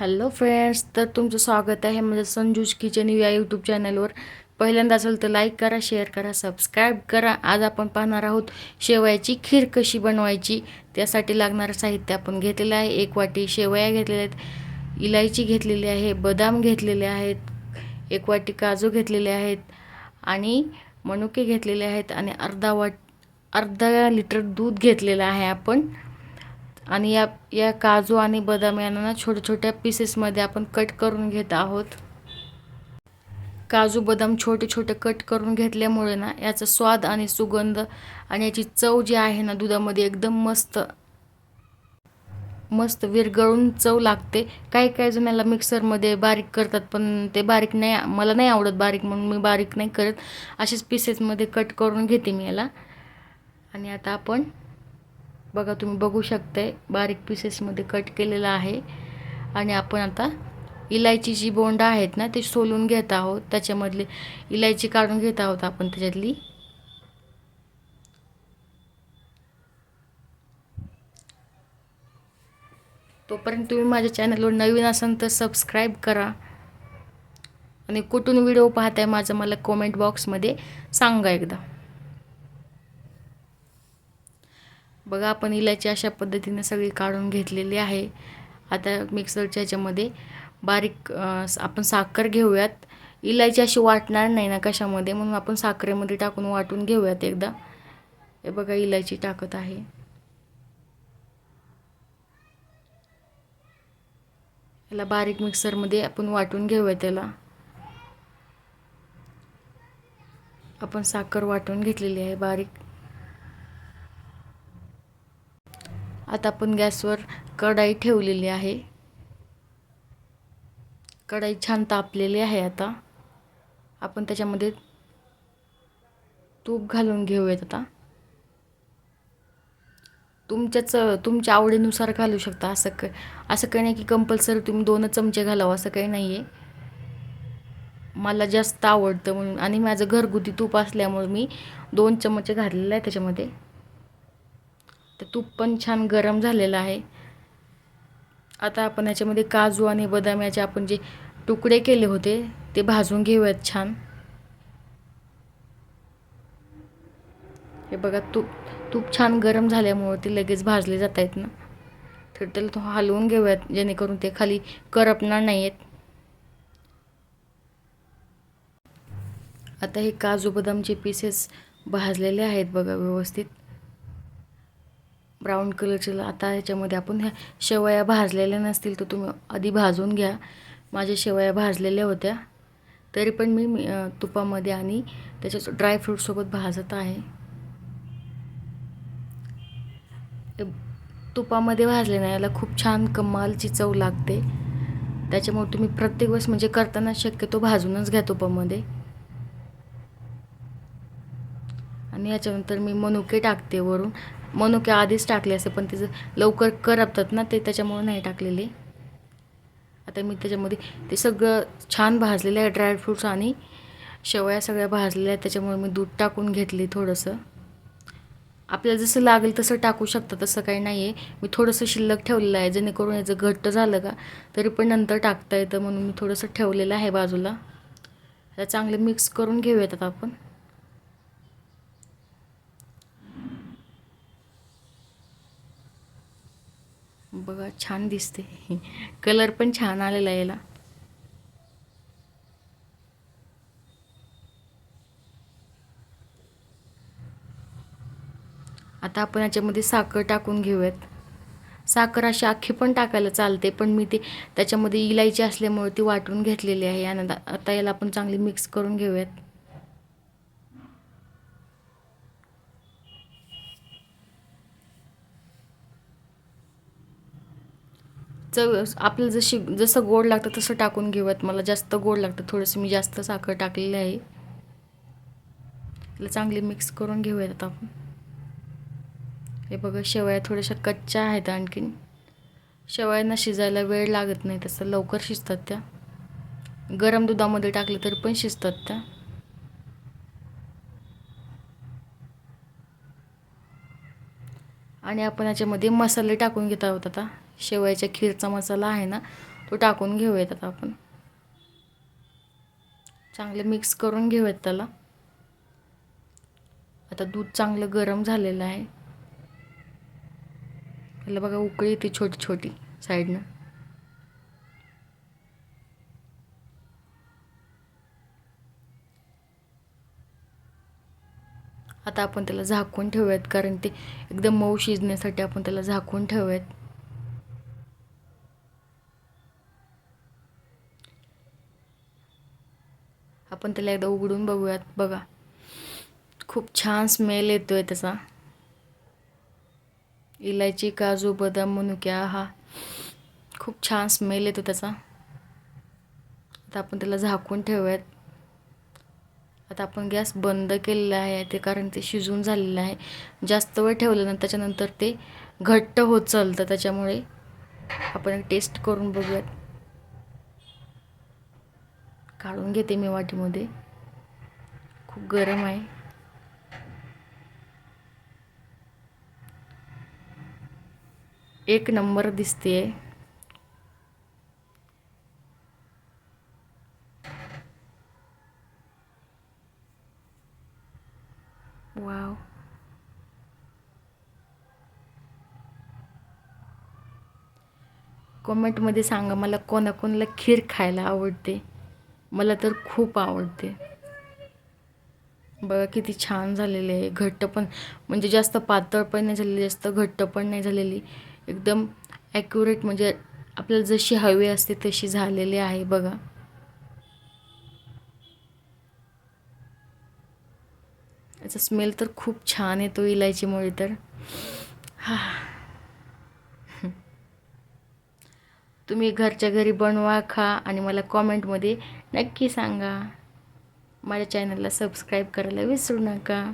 Hello friends तर तुमचं स्वागत आहे माझं संजूज किचन या यूट्यूब चॅनलवर पहिल्यांदा असेल तर लाईक करा शेअर करा सबस्क्राईब करा. आज आपण पाहणार आहोत शेवयाची खीर कशी बनवायची त्यासाठी लागणारं साहित्य आपण घेतलेलं आहे. एक वाटी शेवया घेतलेल्या आहेत इलायची घेतलेली आहे बदाम घेतलेले आहेत एक वाटी काजू घेतलेले आहेत आणि मनुके घेतलेले आहेत आणि अर्धा वाट अर्धा लिटर दूध घेतलेलं आहे आपण. आणि या या काजू आणि बदाम यांना ना छोट्या छोट्या पीसेसमध्ये आपण कट करून घेत आहोत. काजू बदाम छोटे छोटे कट करून घेतल्यामुळे ना याचा स्वाद आणि सुगंध आणि याची चव जी आहे ना दुधामध्ये एकदम मस्त मस्त विरगळून चव लागते. काही काही जण याला मिक्सरमध्ये बारीक करतात पण ते बारीक नाही मला नाही आवडत बारीक म्हणून मी बारीक नाही करत. असेच पीसेसमध्ये कट करून घेते मी याला. आणि आता आपण बघा तुम्ही बघू शकताय बारीक पीसेसमध्ये कट केलेलं आहे. आणि आपण आता इलायची जी बोंड आहेत ना ते सोलून घेत आहोत. त्याच्यामधले इलायची काढून घेत आहोत आपण त्याच्यातली. तोपर्यंत तुम्ही माझ्या चॅनलवर नवीन असाल तर सबस्क्राईब करा. आणि कुठून व्हिडिओ पाहताय माझं मला कॉमेंट बॉक्समध्ये सांगा एकदा. बघा आपण इलायची अशा पद्धतीने सगळी काढून घेतलेली आहे. आता मिक्सरच्या ह्याच्यामध्ये बारीक आपण साखर घेऊयात. इलायची अशी वाटणार नाही ना कशामध्ये म्हणून आपण साखरेमध्ये टाकून वाटून घेऊयात एकदा. हे बघा इलायची टाकत आहे. याला बारीक मिक्सरमध्ये आपण वाटून घेऊया त्याला. आपण साखर वाटून घेतलेली आहे बारीक. आता आपण गॅसवर कढाई ठेवलेली आहे. कढाई छान तापलेली आहे आता. आपण त्याच्यामध्ये तूप घालून घेऊयात आता. तुमच्याच तुमच्या आवडीनुसार घालू शकता. असं क असं काही नाही की कंपल्सरी तुम्ही दोनच चमचे घालावं असं काही नाही आहे मला जास्त आवडतं म्हणून. आणि माझं घरगुती तूप असल्यामुळे मी दोन चमचे घातलेलं आहे त्याच्यामध्ये. तर तूप पण छान गरम झालेलं आहे. आता आपण याच्यामध्ये काजू आणि बदाम याचे आपण जे तुकडे केले होते ते भाजून घेऊयात छान. हे बघा तूप तूप छान गरम झाल्यामुळे ते लगेच भाजले जात आहेत ना. तर त्याला तो हलवून घेऊयात जेणेकरून ते खाली करपणार नाही आहेत आता हे काजू बदामचे पीसेस भाजलेले आहेत बघा व्यवस्थित. ब्राऊन कलरचे आता ह्याच्यामध्ये आपण ह्या शेवया भाजलेल्या नसतील तर तुम्ही आधी भाजून घ्या. माझ्या शेवया भाजलेल्या होत्या. तरी पण मी तुपामध्ये आणि त्याच्या ड्रायफ्रूटसोबत भाजत आहे. तुपामध्ये भाजले ना याला खूप छान कमालची चव लागते. त्याच्यामुळे तुम्ही प्रत्येक वेळेस म्हणजे करताना शक्यतो भाजूनच घ्या तुपामध्ये. आणि याच्यानंतर मी मनुके टाकते वरून. मनुके आधीच टाकले असे पण तिचं लवकर करपतात ना ते त्याच्यामुळे नाही टाकलेले. आता मी त्याच्यामध्ये ते सगळं छान भाजलेलं आहे ड्रायफ्रूट्स आणि शेवया सगळ्या भाजलेल्या आहेत त्याच्यामुळे मी दूध टाकून घेतले थोडंसं. आपल्याला जसं लागेल तसं टाकू शकता तसं काही नाही आहे मी थोडंसं शिल्लक ठेवलेलं आहे जेणेकरून याचं घट्ट झालं का तरी पण नंतर टाकता येतं म्हणून मी थोडंसं ठेवलेलं आहे बाजूला. आता चांगले मिक्स करून घेऊयात आता आपण. बघा छान दिसते कलर पण छान आलेला याला. आता आपण याच्यामध्ये साखर टाकून घेऊयात. साखर अशी अख्खी पण टाकायला चालते पण मी ते त्याच्यामध्ये इलायची असल्यामुळे ती वाटून घेतलेली आहे. आणि आता याला आपण चांगली मिक्स करून घेऊयात. चव आपल्याला जशी जसं गोड लागतं तसं टाकून घेऊयात मला जास्त गोड लागतं. थोडंसं मी जास्त साखर टाकलेली आहे. त्याला चांगली मिक्स करून घेऊयात आता आपण. हे बघा शेवया थोड्याशा कच्च्या आहेत आणखीन. शेवयांना शिजायला वेळ लागत नाही. तसं लवकर शिजतात त्या. गरम दुधामध्ये टाकले तरी पण शिजतात त्या. आणि आपण याच्यामध्ये मसाले टाकून घेत आहोत आता. शेवयाच्या खीरचा मसाला आहे ना तो टाकून घेऊयात आता आपण. चांगलं मिक्स करून घेऊयात त्याला. आता दूध चांगलं गरम झालेलं आहे. त्याला बघा उकळी येते छोटी छोटी साईडनं आता आपण त्याला झाकून ठेवूयात कारण ते एकदम मऊ शिजण्यासाठी आपण त्याला झाकून ठेवूयात. आपण त्याला एकदा उघडून बघूयात. बघा. खूप छान स्मेल येतो आहे त्याचा. इलायची काजू बदाम मनुक्या हा. खूप छान स्मेल येतो त्याचा. आता आपण त्याला झाकून ठेवूयात. आता आपण गॅस बंद केलेला आहे. ते कारण ते शिजून झालेलं आहे. जास्त वेळ ठेवलं ना त्याच्यानंतर ते घट्ट होत चालतं. त्याच्यामुळे आपण टेस्ट करून बघूयात. काढून घेते मी वाटीमध्ये. खूप गरम आहे. एक नंबर दिसते वाव. कमेंटमध्ये सांगा मला कोणाकोणाला खीर खायला आवडते. मला तर खूप आवडते. बघा किती छान झालेले आहे. घट्ट पण म्हणजे जास्त पातळ पण नाही झालेली जास्त घट्ट पण नाही झालेली. एकदम ॲक्युरेट म्हणजे आपल्याला जशी हवी असते तशी झालेली आहे बघा. याचा स्मेल तर खूप छान येतो इलायचीमुळे तर. हा. तुम्ही घरच्या घरी बनवा खा आणि मला कॉमेंटमध्ये नक्की सांगा. माझ्या चॅनलला सबस्क्राईब करायला विसरू नका.